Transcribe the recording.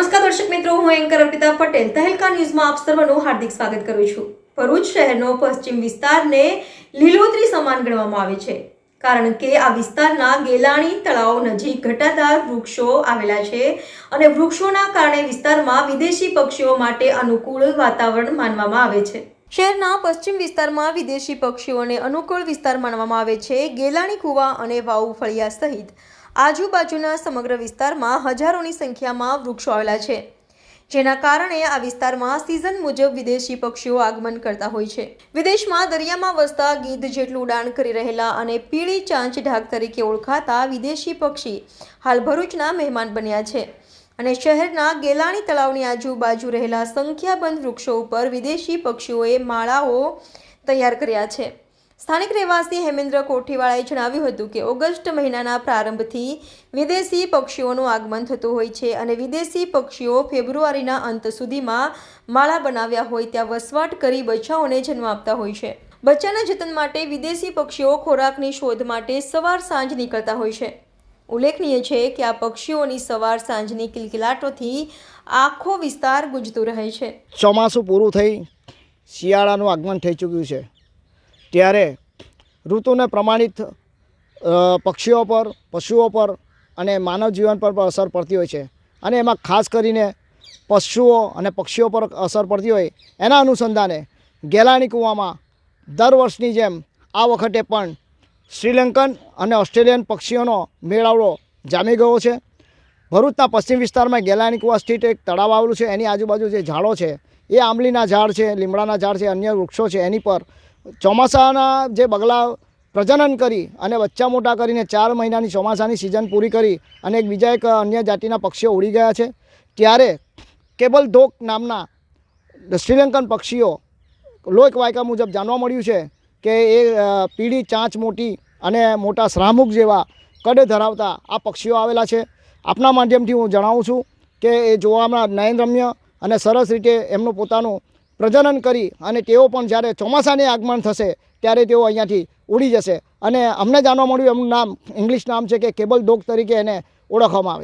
મિત્રો, હું એન્કર અર્પિતા પટેલ. તહેલકા ન્યૂઝમાં આપ સર્વનું હાર્દિક સ્વાગત કરું છું. ભરૂચ શહેરનો પશ્ચિમ વિસ્તારને લીલોતરી સમાન ગણવામાં આવે છે. કારણ કે આ વિસ્તારના ગેલાણી તળાવ નજીક ઘટાદાર વૃક્ષો આવેલા છે અને વૃક્ષોના કારણે વિસ્તારમાં વિદેશી પક્ષીઓ માટે અનુકૂળ વાતાવરણ માનવામાં આવે છે. શહેરના પશ્ચિમ વિસ્તારમાં વિદેશી પક્ષીઓને અનુકૂળ વિસ્તાર માનવામાં આવે છે. ગેલાણી કુવા અને વાવ ફળિયા સહિત આજુબાજુના સમગ્ર વિસ્તારમાં હજારોની સંખ્યામાં વૃક્ષો આવેલા છે. જેના કારણે આ વિસ્તારમાં સિઝન મુજબ વિદેશી પક્ષીઓ આગમન કરતા હોય છે. વિદેશમાં દરિયામાં વસતા ગીધ જેટલું ઉડાન કરી રહેલા અને પીળી ચાંચ ઢાક તરીકે ઓળખાતા વિદેશી પક્ષી હાલ ભરૂચના મહેમાન બન્યા છે. અને શહેરના ગેલાણી તળાવની આજુબાજુ રહેલા સંખ્યાબંધ વૃક્ષો ઉપર વિદેશી પક્ષીઓએ માળાઓ તૈયાર કર્યા છે. સ્થાનિક રહેવાસી હેમેન્દ્ર કોઠીવાળાએ જણાવ્યું હતું કે ઓગસ્ટ મહિનાના પ્રારંભથી વિદેશી પક્ષીઓનું આગમન થતું હોય છે અને વિદેશી પક્ષીઓ ફેબ્રુઆરીના અંત સુધીમાં માળા બનાવ્યા હોય ત્યાં વસવાટ કરી બચ્ચાઓને જન્મ આપતા હોય છે. બચ્ચાના જતન માટે વિદેશી પક્ષીઓ ખોરાકની શોધ માટે સવાર સાંજ નીકળતા હોય છે. ઉલ્લેખનીય છે કે આ પક્ષીઓની સવાર સાંજની કિલકિલાટોથી આખો વિસ્તાર ગુંજતો રહે છે. ચોમાસું પૂરું થઈ શિયાળાનું આગમન થઈ ચૂક્યું છે. ત્યારે ઋતુને પ્રમાણિત પક્ષીઓ પર, પશુઓ પર અને માનવ જીવન પર પણ અસર પડતી હોય છે. અને એમાં ખાસ કરીને પશુઓ અને પક્ષીઓ પર અસર પડતી હોય એના અનુસંધાને ગેલાણી કૂવામાં દર વર્ષની જેમ આ વખતે પણ શ્રીલંકન અને ઓસ્ટ્રેલિયન પક્ષીઓનો મેળાવડો જામી ગયો છે. ભરૂચના પશ્ચિમ વિસ્તારમાં ગેલાણી કુવા સ્થિત એક તળાવ આવેલું છે. એની આજુબાજુ જે ઝાડો છે, એ આંબલીના ઝાડ છે, લીમડાના ઝાડ છે, અન્ય વૃક્ષો છે, એની પર ચોમાસાના જે બગલા પ્રજનન કરી અને બચ્ચા મોટા કરીને ચાર મહિનાની ચોમાસાની સિઝન પૂરી કરી અને એક બીજા એક અન્ય જાતિના પક્ષીઓ ઉડી ગયા છે, ત્યારે કેબલ ધોક નામના શ્રીલંકન પક્ષીઓ લોક વાયકા મુજબ જાણવા મળ્યું છે કે એ પીળી, ચાંચ, મોટી અને મોટા શ્રામુખ જેવા કડ ધરાવતા આ પક્ષીઓ આવેલા છે. આપના માધ્યમથી હું જણાવું છું કે એ જોવામાં નયનરમ્ય અને સરસ રીતે એમનું પોતાનું પ્રજનન કરી અને તેઓ પણ જ્યારે ચોમાસાની આગમન થશે, ત્યારે તેઓ અહીંયાથી ઉડી જશે. અને અમને જાણવા મળ્યું એમનું નામ, ઇંગ્લિશ નામ છે કે કેબલ ડોગ તરીકે એને ઓળખવામાં આવે